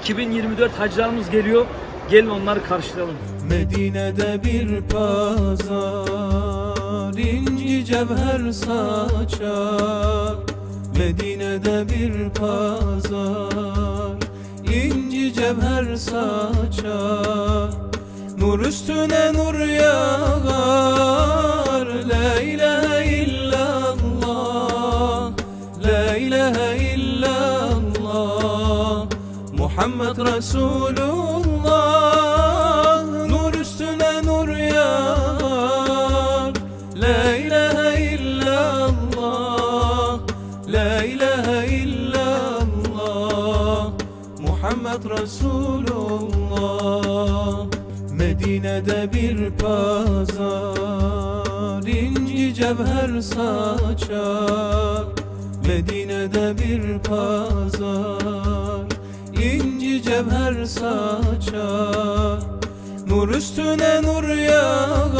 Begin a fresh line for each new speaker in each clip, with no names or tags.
2024 hacılarımız geliyor. Gelin onları karşılayalım.
Medine'de bir pazar inci cevher saçar Medine'de bir pazar inci cevher saçar Nur üstüne nur yağar La Muhammed Resulullah Nur üstüne nur yağar La ilahe illallah La ilahe illallah. Muhammed Resulullah Medine'de bir pazar. İnci cevher saçar Medine'de bir pazar inci cevher saçar Nur üstüne nur yağar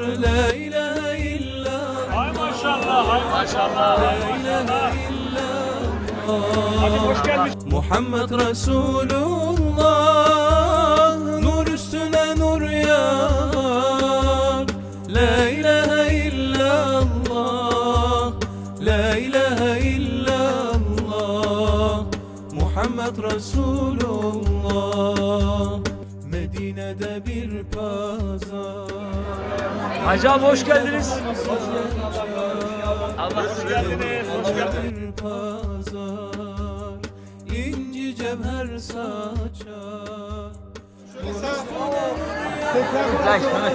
La ilahe illallah
Hay maşallah, hay maşallah.
La ilahe illallah
Hadi hoş gelmiş.
Muhammed Resulullah Resulullah Medine'de bir pazar
Hacı abi hoş geldiniz. Allah
Hoş geldiniz, hoş geldiniz.
pazar inci cevher saçar
Mehmet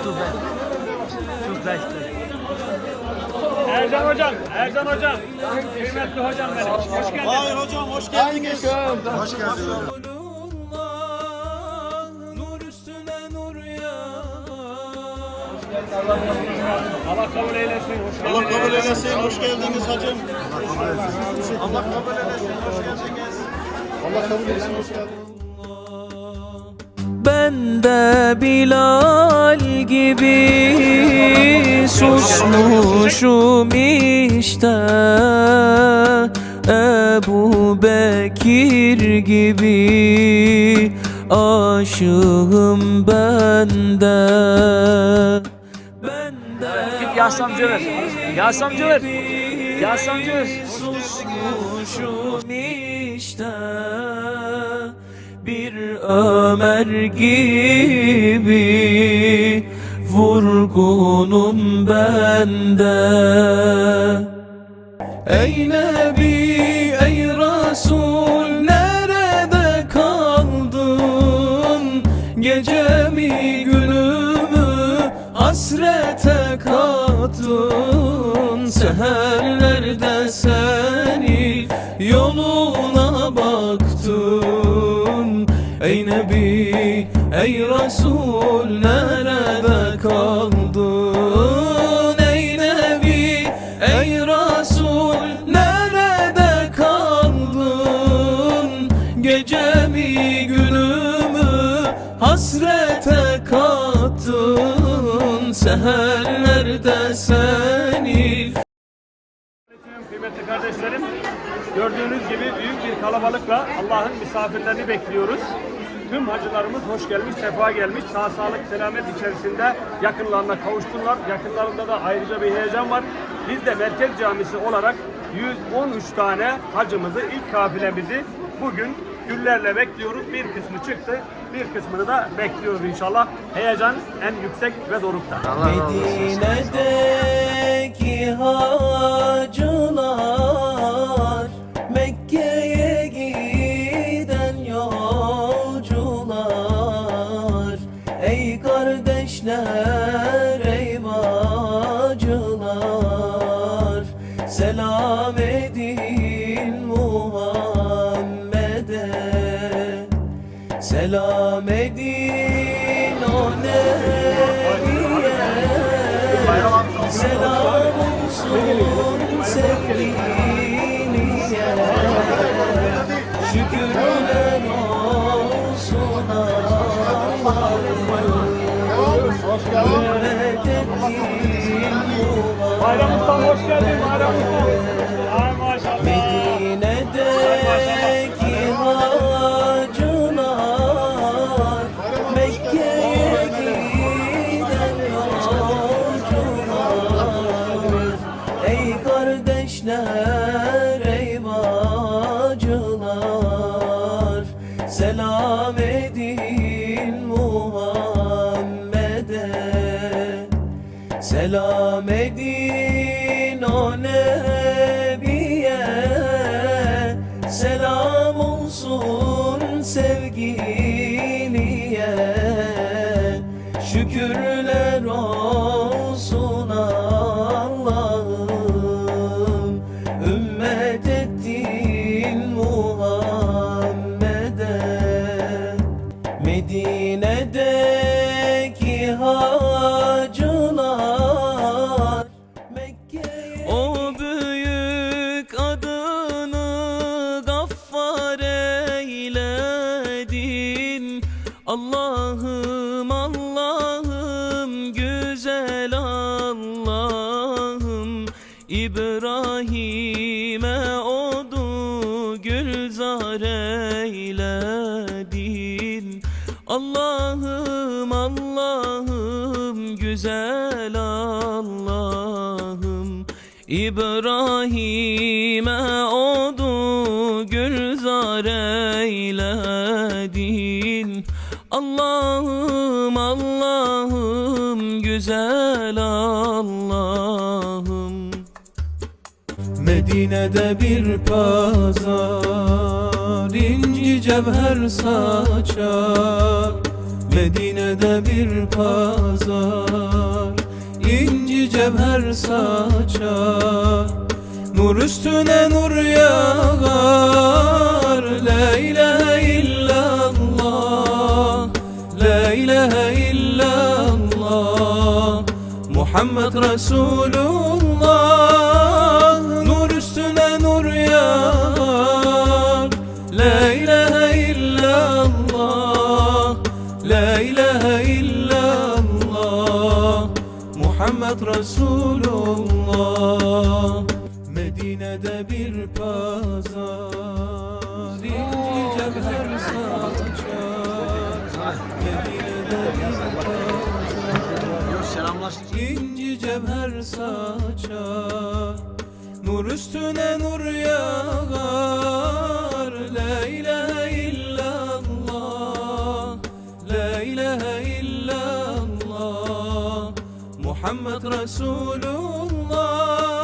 ben. Dur gleich, gleich.
Ercan hocam, Ercan hocam. Kıymetli hocam benim. Hoş geldin.
Hayır hocam hoş geldiniz. Hoş geldiniz.
Resulullah, Nur üstüne nur yağar
Allah kabul eylesin. Hoş geldiniz.
Allah kabul eylesin. Hoş geldiniz hacım. Allah kabul eylesin. Hoş geldiniz. Allah kabul eylesin. Hoş geldiniz.
Ben de Bilal gibi susmuşum işte Ebu Bekir gibi aşığım ben de Ben de
Git Yasin amca ver. Yasin amca ver. Yasin amca ver.
susmuşum işte bir Ömer gibi vurgunum bende. Ey Nebi ey Resul nerede kaldın? Gecemi günümü hasrete kattın? Seherlerde seni yoluna baktım Ey Nebi ey Resul nerede kaldın? Ey Nebi ey Resul nerede kaldın? Gecemi günümü hasrete kattın? Seherlerde seni?
Kıymetli kardeşlerim, gördüğünüz gibi büyük bir kalabalıkla Allah'ın misafirlerini bekliyoruz. Tüm hacılarımız hoş gelmiş, sefa gelmiş. Sağ sağlık, selamet içerisinde yakınlarına kavuştular. Yakınlarında da ayrıca bir heyecan var. Biz de Merkez Camisi olarak 113 tane hacımızı, ilk kafilemizi bugün güllerle bekliyoruz. Bir kısmı çıktı, bir kısmını da bekliyoruz inşallah. Heyecan en yüksek ve dorukta.
Medine'deki hacılar kardeşler, ey bacılar Selam edin Muhammed'e. Selam edin o nebiye Selam olsun sevgiliye. Şükürler olsun Allah'ım
Bayram Usta hoş geldin Bayram Usta. Ay maşallah.
Medine'deki hacılar Mekke'ye giden yolcular Ey kardeşler ey bacılar Selam edin Muhammed'e Selam edin o nebiye. Selam olsun sevgiliye. Şükürler olsun Allah'ım. Ümmet ettin Muhammed'e. Medine'deki Allah'ım Allah'ım güzel Allah'ım. İbrahim'e odu gülzar eyledin. Allah'ım Allah'ım güzel Allah'ım. İbrahim'e odu gülzar eyledin Allah'ım Allah'ım güzel Allah'ım. Medine'de bir pazar inci cevher saçar. Medine'de bir pazar inci cevher saçar. Nur üstüne nur yağar La ilahe illallah La ilahe illallah Muhammed Resulullah Nur üstüne nur yağar La ilahe illallah La ilahe illallah Muhammed Resulullah. Medine'de bir pazar İnci cevher saçar İnci cevher saçar Nur üstüne nur yağar. La ilahe illallah La ilahe illallah. Muhammed Resulullah